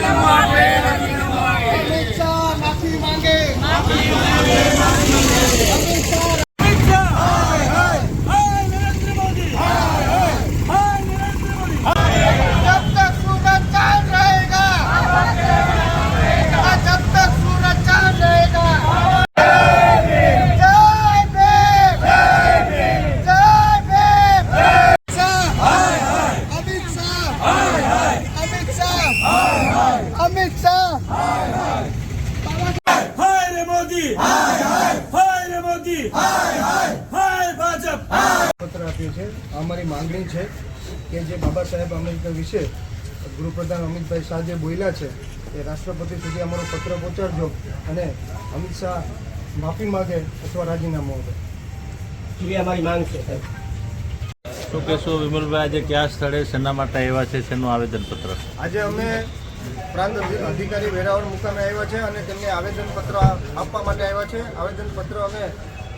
¡Vamos! Amit હાય રે મોદી હાય. રે મોદી હાય ભાજપ પત્ર આપ્યો છે અમારી માંગણી છે કે જે બાબા સાહેબ આંબેડકર વિશે ગૃહપ્રધાન અમિતભાઈ શાહ જે બોલ્યા છે એ રાષ્ટ્રપતિ સુધી અમારો પત્ર પહોંચાડજો અને અમિત શાહ માફી માગે અથવા રાજીનામું આપે. એ અમારી માંગ છે શું કહેશો વિમલભાઈ આજે કયા સ્થળે શેના માટે આવ્યા છે શેનું આવેદનપત્ર? આજે અમે પ્રાંત અધિકારી વેરાવળ મુકામે આવ્યા છે અને તેમને આવેદનપત્ર આપવા માટે આવ્યા છે. આવેદનપત્ર અમે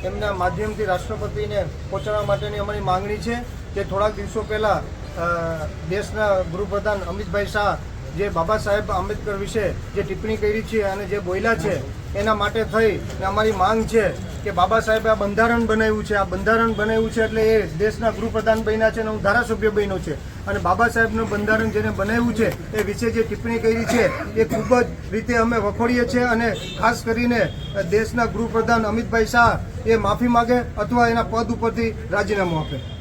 તેમના માધ્યમથી રાષ્ટ્રપતિને પહોંચાડવા માટેની અમારી માંગણી છે કે થોડાક દિવસો પહેલાં દેશના ગૃહપ્રધાન અમિતભાઈ શાહ જે બાબા સાહેબ આંબેડકર વિશે જે ટિપ્પણી કરી છે અને જે બોલ્યા છે, એના માટે થઈ અમારી માંગ છે કે બાબા સાહેબે આ બંધારણ બનાવ્યું છે. આ બંધારણ બનાવ્યું છે એટલે એ દેશના ગૃહપ્રધાન બન્યા છે અને હું ધારાસભ્ય બન્યો છે. અને બાબા સાહેબનું બંધારણ જેને બનાવ્યું છે, એ વિશે જે ટિપ્પણી કરી છે, એ ખૂબ જ રીતે અમે વખોડીએ છીએ અને ખાસ કરીને દેશના ગૃહપ્રધાન અમિતભાઈ શાહ એ માફી માગે અથવા એના પદ ઉપરથી રાજીનામું આપે.